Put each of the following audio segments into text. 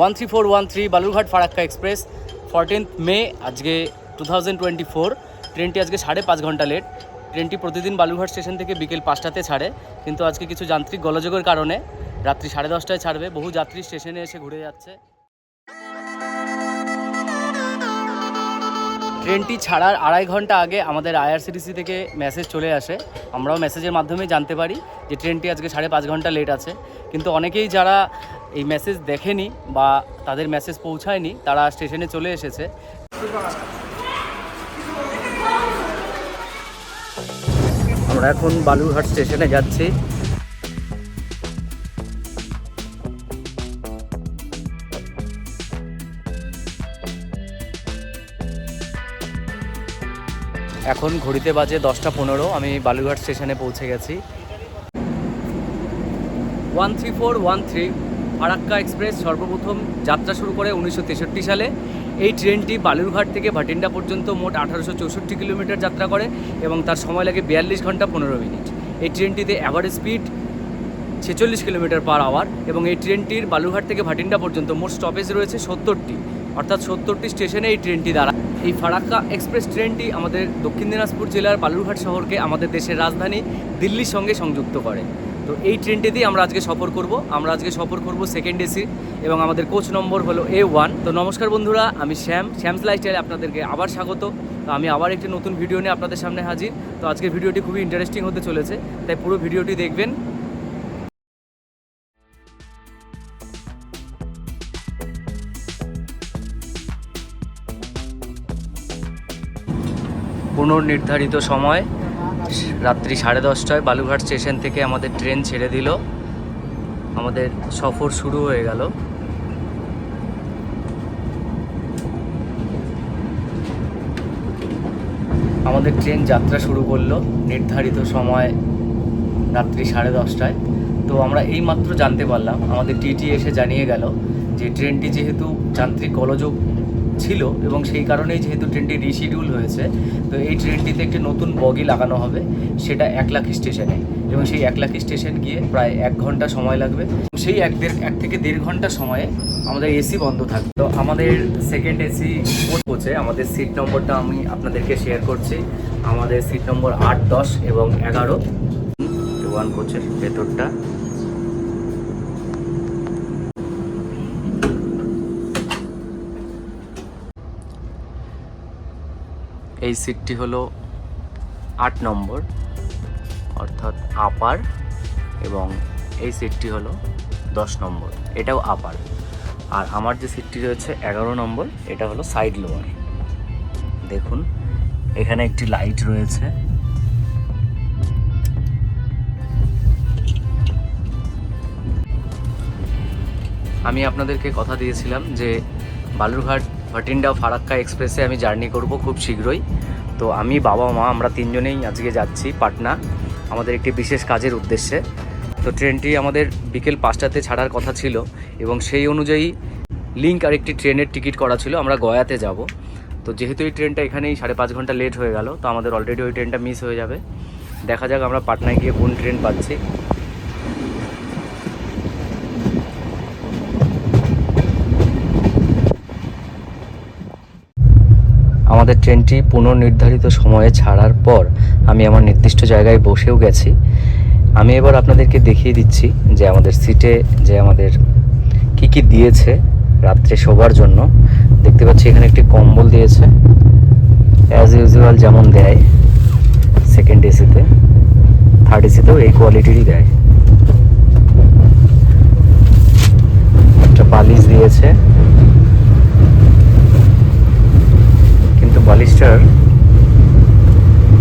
One three four one three Balurghat Farakka express fourteenth May আজকে two thousand twenty four ট্রেনটি আজকে সাড়ে পাঁচ ঘণ্টা লেট ট্রেনটি প্রতিদিন বালুরঘাট স্টেশন থেকে বিকেল পাঁচটাতে ছাড়ে। কিন্তু আজকে কিছু যান্ত্রিক গলযোগের কারণে রাত্রি সাড়ে দশটায় ছাড়বে। বহু যাত্রী স্টেশনে এসে ঘুরে যাচ্ছে। ট্রেনটি ছাড়ার আড়াই ঘণ্টা আগে আমাদের আইআরসিটিসি থেকে মেসেজ চলে আসে। আমরাও মেসেজের মাধ্যমে জানতে পারি যে ট্রেনটি আজকে সাড়ে পাঁচ ঘণ্টা লেট আছে। কিন্তু অনেকেই যারা এই মেসেজ দেখেনি বা তাদের মেসেজ পৌঁছায়নি, তারা স্টেশনে চলে এসেছে। আমরা এখন বালুরঘাট স্টেশনে যাচ্ছি। এখন ঘড়িতে বাজে দশটা পনেরো, আমি বালুরঘাট স্টেশনে পৌঁছে গেছি। One three four, one three, Farakka express সর্বপ্রথম যাত্রা শুরু করে উনিশশো তেষট্টি সালে। এই ট্রেনটি বালুরঘাট থেকে ভাটিন্ডা পর্যন্ত মোট আঠারোশো চৌষট্টি কিলোমিটার যাত্রা করে এবং তার সময় লাগে বিয়াল্লিশ ঘণ্টা পনেরো মিনিট। এই ট্রেনটিতে অ্যাভারেজ স্পিড ছেচল্লিশ কিলোমিটার পার আওয়ার এবং এই ট্রেনটির বালুরঘাট থেকে ভাটিন্ডা পর্যন্ত মোট স্টপেজ রয়েছে সত্তরটি। অর্থাৎ সত্তরটি স্টেশনে এই ট্রেনটি দ্বারা। এই ফারাক্কা এক্সপ্রেস ট্রেনটি আমাদের দক্ষিণ দিনাজপুর জেলার বালুরঘাট শহরকে আমাদের দেশের রাজধানী দিল্লির সঙ্গে সংযুক্ত করে। তো এই ট্রেনটিতেই আমরা আজকে সফর করব। আমরা আজকে সফর করব সেকেন্ড এসি এবং আমাদের কোচ নম্বর হলো এ ওয়ান তো নমস্কার বন্ধুরা, আমি শ্যাম। শ্যামস লাইফস্টাইলে আপনাদেরকে আবার স্বাগত। তো আমি আবার একটি নতুন ভিডিও নিয়ে আপনাদের সামনে হাজির। তো আজকের ভিডিওটি খুবই ইন্টারেস্টিং হতে চলেছে। তাই পুরো ভিডিওটি দেখবেন। পুনর্নির্ধারিত সময়, রাত্রি সাড়ে দশটায় বালুঘাট স্টেশন থেকে আমাদের ট্রেন ছেড়ে দিল। আমাদের সফর শুরু হয়ে গেল। আমাদের ট্রেন যাত্রা শুরু করল নির্ধারিত সময় রাত্রি সাড়ে দশটায়। তো আমরা এই মাত্র জানতে পারলাম, আমাদের টিটি এসে জানিয়ে গেল যে ট্রেনটি যেহেতু যান্ত্রিক গোলযোগ ছিল এবং সেই কারণেই যেহেতু ট্রেনটি রিশিডিউল হয়েছে, তো এই ট্রেনটিতে একটি নতুন বগি লাগানো হবে, সেটা এক লাখ স্টেশনে। এবং সেই এক লাখ স্টেশন গিয়ে প্রায় এক ঘণ্টা সময় লাগবে। সেই এক দেড়, এক থেকে দেড় ঘণ্টা সময়ে আমাদের এসি বন্ধ থাকবে। তো আমাদের সেকেন্ড এসি কোচে আমাদের সিট নম্বরটা আমি আপনাদেরকে শেয়ার করছি। আমাদের সিট নম্বর আট দশ এবং এগারো। ওয়ান কোচের ভেতরটা। এই সিটটি হলো আট নম্বর, অর্থাৎ আপার এবং এই সিটটি হলো দশ নম্বর, এটাও আপার আর আমার যে সিটটি রয়েছে এগারো নম্বর, এটা হলো সাইড লোয়ার দেখুন, এখানে একটি লাইট রয়েছে। আমি আপনাদেরকে কথা দিয়েছিলাম যে বালুরঘাট ভাটিন্ডা ফারাক্কা এক্সপ্রেসে আমি জার্নি করব খুব শীঘ্রই। তো আমি, বাবা, মা, আমরা তিনজনেই আজকে যাচ্ছি পাটনা, আমাদের একটি বিশেষ কাজের উদ্দেশ্যে। তো ট্রেনটি আমাদের বিকেল পাঁচটাতে ছাড়ার কথা ছিল এবং সেই অনুযায়ী লিঙ্ক আর একটি ট্রেনের টিকিট করা ছিল, আমরা গয়াতে যাব। তো যেহেতু এই ট্রেনটা এখানেই সাড়ে পাঁচ ঘণ্টা লেট হয়ে গেল, তো আমাদের অলরেডি ওই ট্রেনটা মিস হয়ে যাবে। দেখা যাক আমরা পাটনায় গিয়ে কোন ট্রেন পাচ্ছি। আমাদের ট্রেনটি পুনর্নির্ধারিত সময়ে ছাড়ার পর আমি আমার নির্দিষ্ট জায়গায় বসেও গেছি। আমি এবার আপনাদেরকে দেখিয়ে দিচ্ছি যে আমাদের সিটে যে আমাদের কি কি দিয়েছে রাত্রে শোবার জন্য। দেখতে পাচ্ছি এখানে একটি কম্বল দিয়েছে। অ্যাজ ইউজুয়াল যেমন দেয় সেকেন্ড এসিতে থার্ড এসিতেও এই কোয়ালিটিরই দেয়। একটা বালিশ দিয়েছে। কিন্তু বালিশটার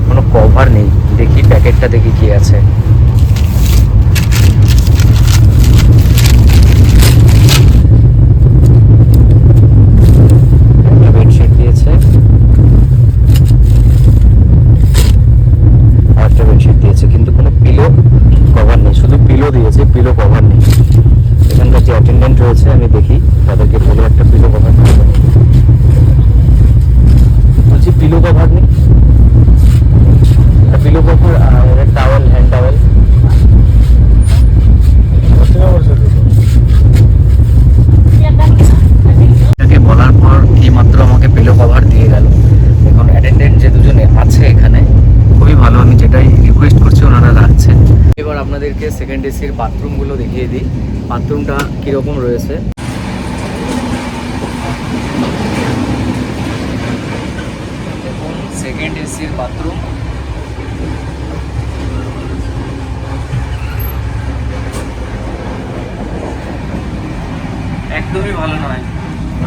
কোনো কভার নেই। দেখি প্যাকেটটা দেখি কি আছে একটা বেডশিট দিয়েছে আর একটা বেডশিট দিয়েছে কিন্তু কোনো পিলো কভার নেই শুধু পিলো দিয়েছে পিলো কভার নেই এখানকার যে অ্যাটেন্ডেন্ট রয়েছে আমি দেখি তাদেরকে বলে একটা পিলো কভার দিতে বলছি পিলো কভার নেই পিলো কভার আর টাওয়েল হ্যান্ড টাওয়েল আপনাদেরকে সেকেন্ড এসির বাথরুমগুলো দেখিয়ে দিই বাথরুমটা কীরকম রয়েছে। বাথরুম একদমই ভালো নয়।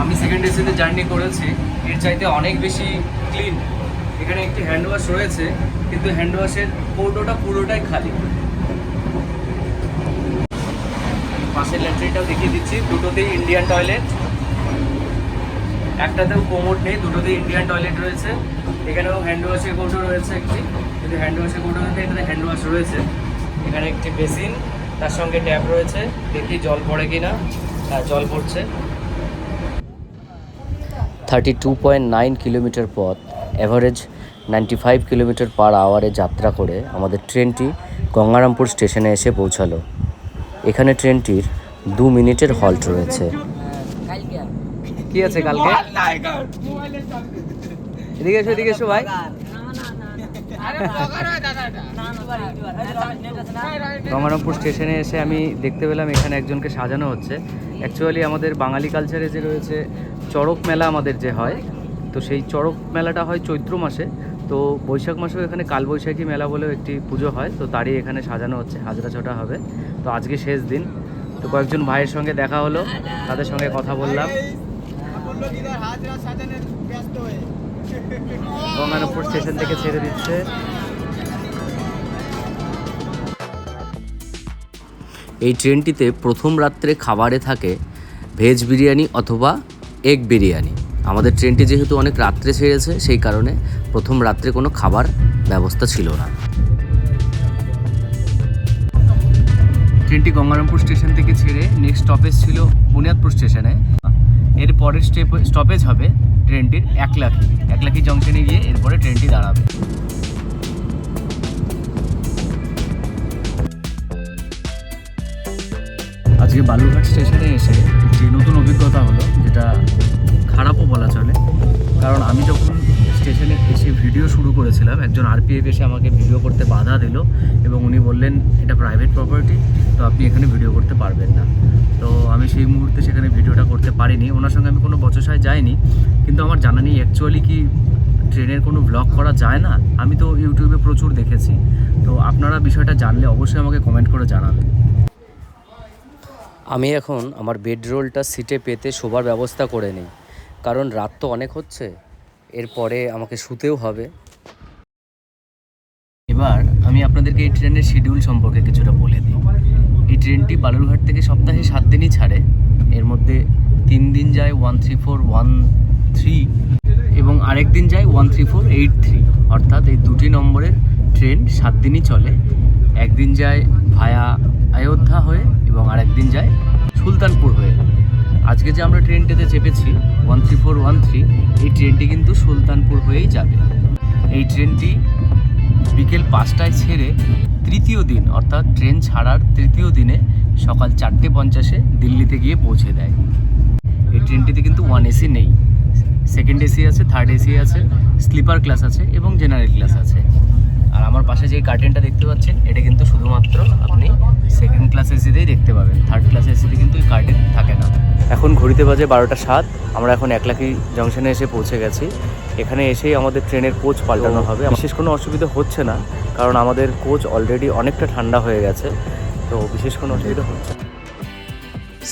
আমি সেকেন্ড এসিতে জার্নি করেছি। এর চাইতে অনেক বেশি ক্লিন এখানে একটি হ্যান্ড ওয়াশ রয়েছে, কিন্তু হ্যান্ড ওয়াশের পুরোটাই খালি। পাশের ল্যাট্রিনটাও দেখিয়ে দিচ্ছি। দুটোতেই ইন্ডিয়ান টয়লেট একটাতেও কোমোড নেই, দুটোতেই ইন্ডিয়ান টয়লেট রয়েছে। এখানেও হ্যান্ড ওয়াশের কৌটো রয়েছে একটি। কিন্তু হ্যান্ড ওয়াশের কৌটো নেই এটাতে হ্যান্ড ওয়াশ রয়েছে। এখানে একটি বেসিন, তার সঙ্গে ট্যাপ রয়েছে। দেখি জল পড়ে কিনা। হ্যাঁ জল পড়ছে। Thirty two point nine kilometre পথ average ninety five kilometre per আওয়ারে যাত্রা করে আমাদের ট্রেনটি গঙ্গারামপুর স্টেশনে এসে পৌঁছালো। এখানে ট্রেনটির দু মিনিটের হল্ট রয়েছে। কি আছে কালকে? এদিকে এসো এদিকে এসো ভাই। গঙ্গারামপুর স্টেশনে এসে আমি দেখতে পেলাম এখানে একজনকে সাজানো হচ্ছে। অ্যাকচুয়ালি আমাদের বাঙালি কালচারে যে রয়েছে, চড়ক মেলা আমাদের যে হয়, তো সেই চড়ক মেলাটা হয় চৈত্র মাসে। তো বৈশাখ মাসেও এখানে কালবৈশাখী মেলা বলেও একটি পুজো হয়, তো তারই এখানে সাজানো হচ্ছে, হাজরা ছোটা হবে। তো আজকে শেষ দিন। তো কয়েকজন ভাইয়ের সঙ্গে দেখা হলো, তাদের সঙ্গে কথা বললাম। গঙ্গারামপুর স্টেশন থেকে ছেড়ে দিচ্ছে। এই ট্রেনটিতে প্রথম রাত্রে খাবারে থাকে ভেজ বিরিয়ানি অথবা এগ বিরিয়ানি। আমাদের ট্রেনটি যেহেতু অনেক রাত্রে ছেড়েছে, সেই কারণে প্রথম রাত্রে কোনো খাবার ব্যবস্থা ছিল না। ট্রেনটি গঙ্গারামপুর স্টেশন থেকে ছেড়ে নেক্সট স্টপেজ ছিল বুনিয়াদপুর স্টেশনে। এর পরের স্টেপ স্টপেজ হবে ট্রেনটির একলাখি। একলাখি জংশনে গিয়ে এরপরে ট্রেনটি দাঁড়াবে। আজকে বালুরঘাট স্টেশনে এসে যে নতুন অভিজ্ঞতা হলো, যেটা খারাপও বলা চলে, কারণ আমি যখন স্টেশনে এসে ভিডিও শুরু করেছিলাম। একজন আরপিএফ এসে আমাকে ভিডিও করতে বাধা দিল এবং উনি বললেন, এটা প্রাইভেট প্রপার্টি তো আপনি এখানে ভিডিও করতে পারবেন না। তো আমি সেই মুহূর্তে সেখানে ভিডিওটা করতে পারিনি। ওনার সঙ্গে আমি কোনো বচসায় যাইনি, কিন্তু আমার জানা নেই অ্যাকচুয়ালি কি ট্রেনের কোনো ব্লগ করা যায় না? আমি তো ইউটিউবে প্রচুর দেখেছি। তো আপনারা বিষয়টা জানলে অবশ্যই আমাকে কমেন্ট করে জানাবেন। আমি এখন আমার বেডরোলটা সিটে পেতে শোবার ব্যবস্থা করে নিই। কারণ রাত তো অনেক হচ্ছে। এরপরে আমাকে শুতেও হবে। এবার আমি আপনাদেরকে এই ট্রেনের শিডিউল সম্পর্কে কিছুটা বলে দিই। এই ট্রেনটি বালুরঘাট থেকে সপ্তাহে সাত দিনই ছাড়ে। এর মধ্যে তিন দিন যায় one three four one three এবং আরেক দিন যায় one three four eight three অর্থাৎ এই দুটি নম্বরের ট্রেন সাত দিনই চলে। একদিন যায় ভায়া অযোধ্যা হয়ে এবং আরেকদিন যায় সুলতানপুর হয়ে। আজকে যে আমরা ট্রেনটিতে চেপেছি one three four one three এই ট্রেনটি কিন্তু সুলতানপুর হয়েই যাবে। এই ট্রেনটি বিকেল পাঁচটায় ছেড়ে তৃতীয় দিন, অর্থাৎ ট্রেন ছাড়ার তৃতীয় দিনে সকাল চারটে পঞ্চাশে দিল্লিতে গিয়ে পৌঁছে দেয়। এই ট্রেনটিতে কিন্তু ওয়ান এসি নেই। সেকেন্ড এসি আছে থার্ড এসি আছে স্লিপার ক্লাস আছে এবং জেনারেল ক্লাস আছে। আর আমার পাশে যে কার্টেনটা দেখতে পাচ্ছেন, এটা কিন্তু শুধুমাত্র আপনি ক্লাস এসিতেই দেখতে পাবেন। থার্ড ক্লাস এসিতে কিন্তু এই কার্টেন থাকে না। এখন ঘড়িতে বাজে বারোটা সাত আমরা এখন একলাখি জংশনে এসে পৌঁছে গেছি। এখানে এসেই আমাদের ট্রেনের কোচ পাল্টানো হবে। বিশেষ কোনো অসুবিধা হচ্ছে না কারণ আমাদের কোচ অলরেডি অনেকটা ঠান্ডা হয়ে গেছে। তো বিশেষ কোনো অসুবিধা হচ্ছে না।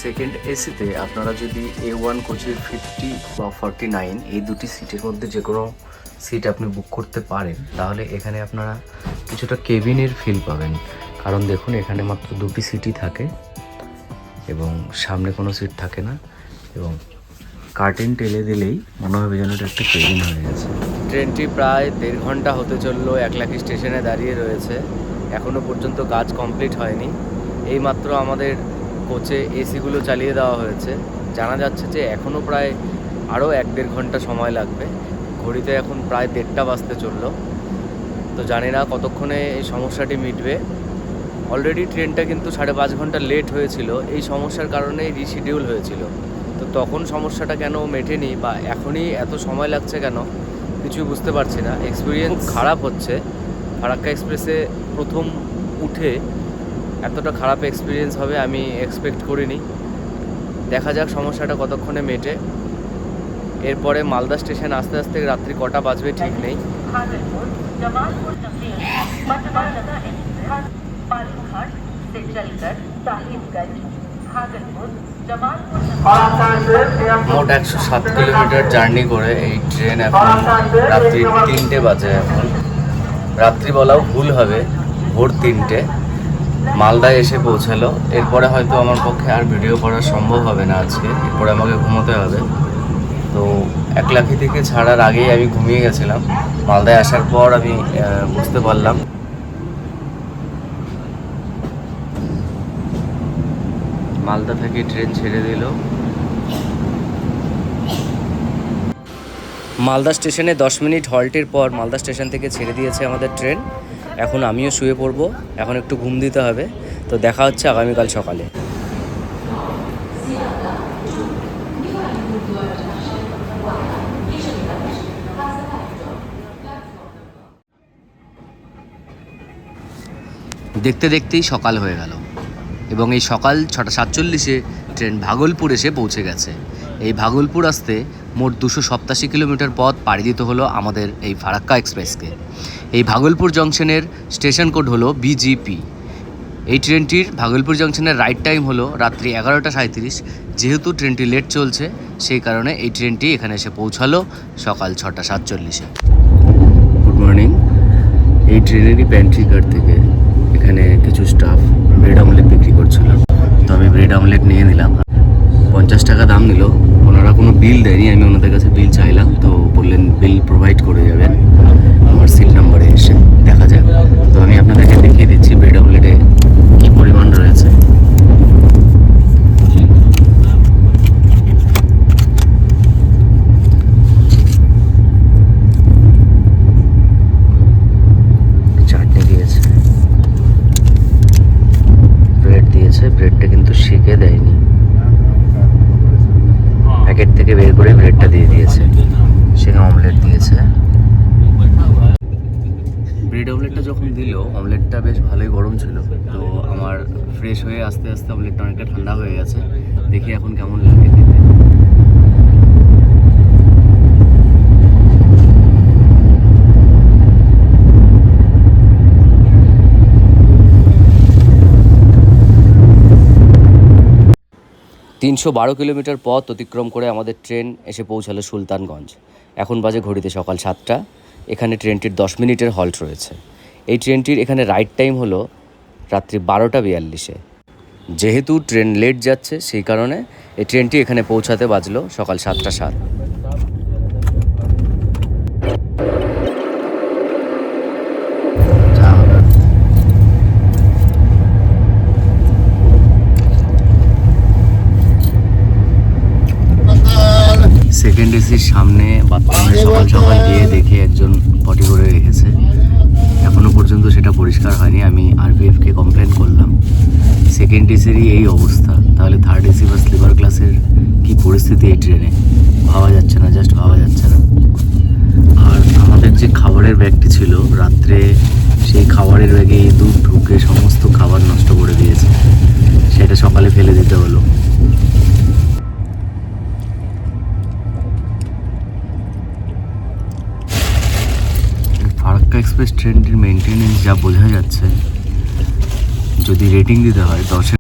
সেকেন্ড এসিতে আপনারা যদি এ ওয়ান কোচের ফিফটি বা ফর্টি নাইন এই দুটি সিটের মধ্যে যে কোনো সিট আপনি বুক করতে পারেন তাহলে এখানে আপনারা কিছুটা কেবিনের ফিল পাবেন। কারণ দেখুন, এখানে মাত্র দুটি সিটই থাকে এবং সামনে কোনো সিট থাকে না এবং কার্টেন টেলে দিলেই মনে হবে যেন এটা একটা কেবিন হয়ে গেছে। ট্রেনটি প্রায় দেড় ঘণ্টা হতে চলল একলাখি স্টেশনে দাঁড়িয়ে রয়েছে। এখনও পর্যন্ত কাজ কমপ্লিট হয়নি। এইমাত্র আমাদের কোচে এসিগুলো চালিয়ে দেওয়া হয়েছে। জানা যাচ্ছে যে এখনও প্রায় আরও এক দেড় ঘণ্টা সময় লাগবে। ঘড়িতে এখন প্রায় দেড়টা বাজতে চলল। তো জানি না কতক্ষণে এই সমস্যাটি মিটবে। অলরেডি ট্রেনটা কিন্তু সাড়ে পাঁচ ঘণ্টা লেট হয়েছিল। এই সমস্যার কারণে রিশিডিউল হয়েছিল। তো তখন সমস্যাটা কেন মেটেনি বা এখনই এত সময় লাগছে কেন? কিছুই বুঝতে পারছি না। এক্সপিরিয়েন্স খারাপ হচ্ছে। ফারাক্কা এক্সপ্রেসে প্রথম উঠে এতটা খারাপ এক্সপিরিয়েন্স হবে আমি এক্সপেক্ট করিনি। দেখা যাক সমস্যাটা কতক্ষণে মেটে। এরপরে মালদা স্টেশন আস্তে আস্তে রাত্রি কটা বাজবে ঠিক নেই। से चलकर साहिबगंज भागलपुर जमालपुर মোট একশো সাত কিলোমিটার জার্নি করে এই ট্রেন এখন রাত্রি তিনটে বাজে এখন রাত্রি বলাও ভুল হবে ভোর তিনটে মালদায় এসে পৌঁছালো এরপরে হয়তো আমার পক্ষে আর ভিডিও করা সম্ভব হবে না আজকে এরপরে আমাকে ঘুমোতে হবে তো এক লাখি থেকে ছাড়ার আগেই আমি ঘুমিয়ে গেছিলাম মালদায় আসার পর আমি আহ, বুঝতে পারলাম মালদা থেকে ট্রেন ছেড়ে দিল। মালদা স্টেশনে দশ মিনিট হল্টের পর মালদা স্টেশন থেকে ছেড়ে দিয়েছে আমাদের ট্রেন। এখন আমিও শুয়ে পড়ব, এখন একটু ঘুম দিতে হবে। তো দেখা হচ্ছে আগামীকাল সকালে। দেখতে দেখতেই সকাল হয়ে গেল। এবং এই সকাল ছটা সাতচল্লিশে ট্রেন ভাগলপুর এসে পৌঁছে গেছে। এই ভাগলপুর আসতে মোট দুশো সপ্তাশি কিলোমিটার পথ পাড়ি দিতে হলো আমাদের এই ফারাক্কা এক্সপ্রেসকে। এই ভাগলপুর জংশনের স্টেশন কোড হলো বিজিপি এই ট্রেনটির ভাগলপুর জংশনের রাইট টাইম হলো রাত্রি এগারোটা সাঁত্রিশ যেহেতু ট্রেনটি লেট চলছে, সেই কারণে এই ট্রেনটি এখানে এসে পৌঁছালো সকাল ছটা সাতচল্লিশে। গুড মর্নিং এই ট্রেনেরই প্যান্ট্রি থেকে এখানে কিছু স্টাফ ব্রেড অমলেট বিক্রি করছিল তো আমি ব্রেড অমলেট নিয়ে নিলাম পঞ্চাশ টাকা দাম নিল ওনারা কোনো বিল দেয়নি আমি ওনাদের কাছে বিল চাইলাম তো বললেন বিল প্রোভাইড করে যাবেন, আমার সিট নাম্বারে এসে দেখা যাক। তো আমি আপনাদেরকে দেখিয়ে দিচ্ছি ব্রেড অমলেটে কী পরিমাণ রয়েছে। ব্রেডটা কিন্তু সেকে দেয়নি। প্যাকেট থেকে বের করে ব্রেডটা দিয়ে দিয়েছে। সেখানে অমলেট দিয়েছে। ব্রেড অমলেটটা যখন দিল অমলেটটা বেশ ভালোই গরম ছিল। তো আমার ফ্রেশ হয়ে আস্তে আস্তে অমলেটটা অনেকটা ঠান্ডা হয়ে গেছে। দেখি এখন কেমন লাগে খেতে। তিনশো বারো কিলোমিটার পথ অতিক্রম করে আমাদের ট্রেন এসে পৌঁছালো সুলতানগঞ্জ। এখন বাজে ঘড়িতে সকাল সাতটা। এখানে ট্রেনটির দশ মিনিটের হল্ট রয়েছে। এই ট্রেনটির এখানে রাইট টাইম হলো রাত্রি বারোটা বিয়াল্লিশে। যেহেতু ট্রেন লেট যাচ্ছে, সেই কারণে এই ট্রেনটি এখানে পৌঁছাতে বাজলো সকাল সাতটা সাত। সেকেন্ড এসির সামনে বাথরুমে সকাল সকাল গিয়ে দেখে একজন পটি করে রেখেছে। এখনও পর্যন্ত সেটা পরিষ্কার হয়নি আমি আরপিএফকে কমপ্লেন করলাম। সেকেন্ড এসিরই এই অবস্থা। তাহলে থার্ড এসি বা স্লিপার ক্লাসের কি পরিস্থিতি এই ট্রেনে ভাবা যাচ্ছে না জাস্ট ভাবা যাচ্ছে না। আর আমাদের যে খাবারের ব্যাগটি ছিল রাত্রে সেই খাবারের ব্যাগে ইঁদুর ঢুকে সমস্ত খাবার নষ্ট করে দিয়েছে। সেটা সকালে ফেলে দিতে হলো। এক্সপ্রেস ট্রেনটির মেনটেনেন্স যা বোঝা যাচ্ছে যদি রেটিং দিতে হয় দশে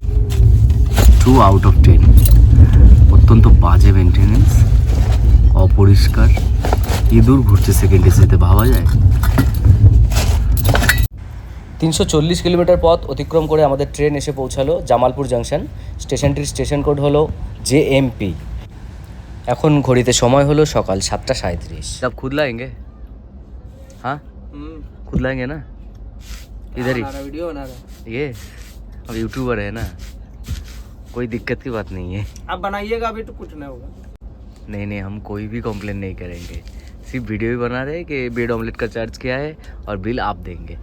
টু আউট অফ টেন অত্যন্ত বাজে মেনটেনেন্স অপরিষ্কার ইঁদুর ঘুরছে সেকেন্ড এসিতে ভাবা যায়? তিনশো চল্লিশ কিলোমিটার পথ অতিক্রম করে আমাদের ট্রেন এসে পৌঁছালো জামালপুর জাংশন স্টেশনটির স্টেশন কোড হলো পি। এখন ঘড়িতে সময় হলো সকাল সাতটা সাঁত্রিশ সব খুদ হ্যাঁ? खुद लाएँगे ना? इधर ही। वीडियो बना रहा ये अब यूट्यूबर है ना? कोई दिक्कत की बात नहीं है। आप बनाइएगा अभी तो कुछ नहीं होगा। नहीं नहीं हम कोई भी कंप्लेन नहीं करेंगे। सिर्फ़ वीडियो ही बना रहे हैं कि बेड ऑमलेट का चार्ज क्या है और बिल आप देंगे।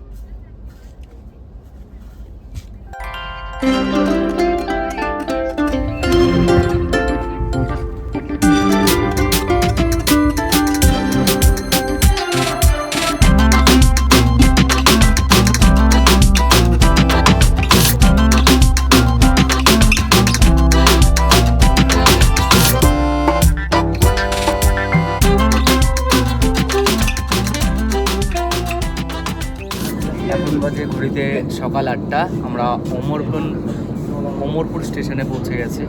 আমরা অমরপুর অমরপুর স্টেশনে পৌঁছে গেছি।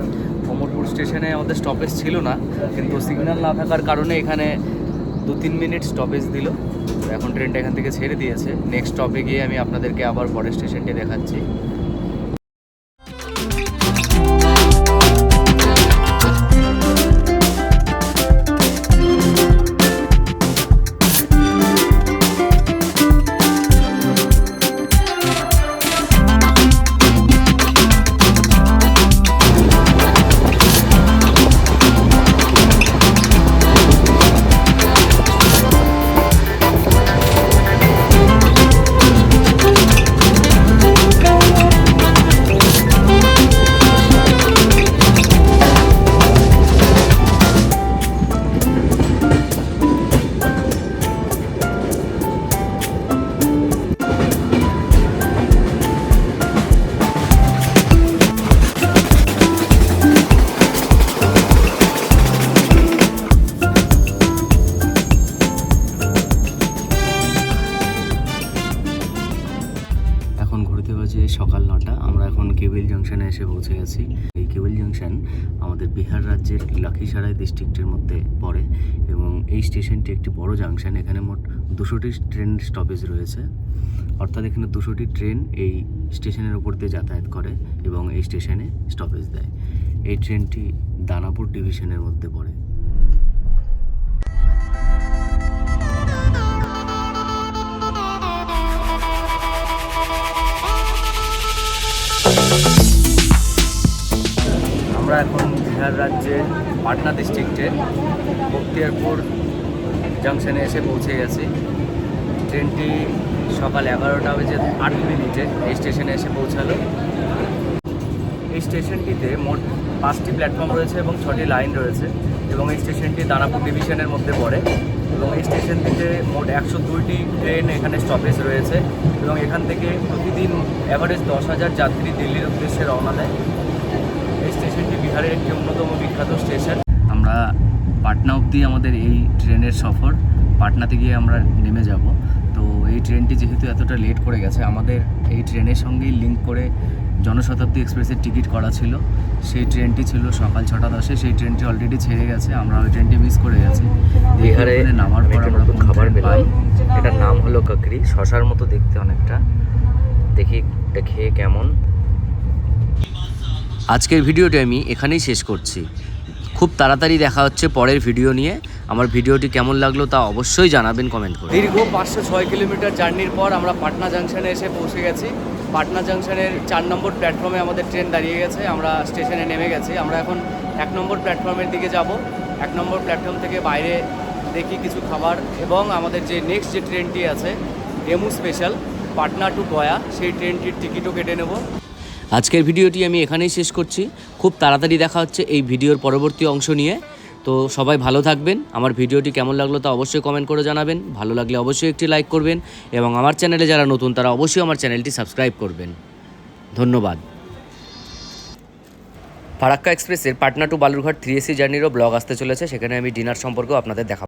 অমরপুর স্টেশনে আমাদের স্টপেজ ছিল না, কিন্তু সিগন্যাল না থাকার কারণে এখানে দু তিন মিনিট স্টপেজ দিল। এখন ট্রেনটা এখান থেকে ছেড়ে দিয়েছে। নেক্সট স্টপে গিয়ে আমি আপনাদেরকে আবার পরের স্টেশনটি দেখাচ্ছি। এখন কেবিল জাংশনে এসে পৌঁছে গেছি। এই কেবিল জাংশন আমাদের বিহার রাজ্যের লাখিসারাই ডিস্ট্রিক্টের মধ্যে পড়ে এবং এই স্টেশনটি একটি বড় জাংশন। এখানে মোট দুশোটি ট্রেন স্টপেজ রয়েছে। অর্থাৎ এখানে দুশোটি ট্রেন এই স্টেশনের উপর দিয়ে যাতায়াত করে এবং এই স্টেশনে স্টপেজ দেয়। এই ট্রেনটি দানাপুর ডিভিশনের মধ্যে পড়ে। আমরা এখন বিহার রাজ্যের পাটনা ডিস্ট্রিক্টের বক্তিয়ারপুর জাংশনে এসে পৌঁছে গেছি। ট্রেনটি সকাল এগারোটা বেজে আট মিনিটে এই স্টেশনে এসে পৌঁছালো। এই স্টেশনটিতে মোট পাঁচটি প্ল্যাটফর্ম রয়েছে এবং ছটি লাইন রয়েছে এবং এই স্টেশনটি দানাপুর ডিভিশনের মধ্যে পড়ে এবং এই স্টেশনটিতে মোট একশো দুইটি ট্রেন এখানে স্টপেজ রয়েছে এবং এখান থেকে প্রতিদিন অ্যাভারেজ দশ হাজার যাত্রী দিল্লির উদ্দেশ্যে রওনা দেয়। বিহারের একটি অন্যতম বিখ্যাত স্টেশন। আমরা পাটনা অবধি আমাদের এই ট্রেনের সফর। পাটনাতে গিয়ে আমরা নেমে যাব। তো এই ট্রেনটি যেহেতু এতটা লেট করে গেছে আমাদের এই ট্রেনের সঙ্গেই লিঙ্ক করে জনশতাব্দী এক্সপ্রেসের টিকিট করা ছিল। সেই ট্রেনটি ছিল সকাল ছটা দশে। সেই ট্রেনটি অলরেডি ছেড়ে গেছে। আমরা ওই ট্রেনটি মিস করে গেছি। বিহারে নামার পর আমরা খাবার পাই। এটার নাম হলো কাকরি শশার মতো দেখতে অনেকটা। দেখি এটা খেয়ে কেমন। আজকের ভিডিওটি আমি এখানেই শেষ করছি। খুব তাড়াতাড়ি দেখা হচ্ছে পরের ভিডিও নিয়ে। আমার ভিডিওটি কেমন লাগল তা অবশ্যই জানাবেন কমেন্ট করে। দীর্ঘ পাঁচশো ছয় কিলোমিটার জার্নির পর আমরা পাটনা জাংশনে এসে পৌঁছে গেছি। পাটনা জাংশনের চার নম্বর প্ল্যাটফর্মে আমাদের ট্রেন দাঁড়িয়ে গেছে। আমরা স্টেশনে নেমে গেছি। আমরা এখন এক নম্বর প্ল্যাটফর্মের দিকে যাব। এক নম্বর প্ল্যাটফর্ম থেকে বাইরে দেখি কিছু খাবার এবং আমাদের যে নেক্সট যে ট্রেনটি আছে MEMU special, Patna to Gaya, সেই ট্রেনটির টিকিটও কেটে নেব। আজকের ভিডিওটি আমি এখানেই শেষ করছি। খুব তাড়াতাড়ি দেখা হচ্ছে এই ভিডিওর পরবর্তী অংশ নিয়ে। তো সবাই ভালো থাকবেন। আমার ভিডিওটি কেমন লাগল তা অবশ্যই কমেন্ট করে জানাবেন। ভালো লাগলে অবশ্যই একটি লাইক করবেন এবং আমার চ্যানেলে যারা নতুন তারা অবশ্যই আমার চ্যানেলটি সাবস্ক্রাইব করবেন। ধন্যবাদ। ফারাক্কা এক্সপ্রেসের Patna to Balurghat three AC জার্নিরও blog আসতে চলেছে। সেখানে আমি ডিনার সম্পর্কেও আপনাদের দেখাবো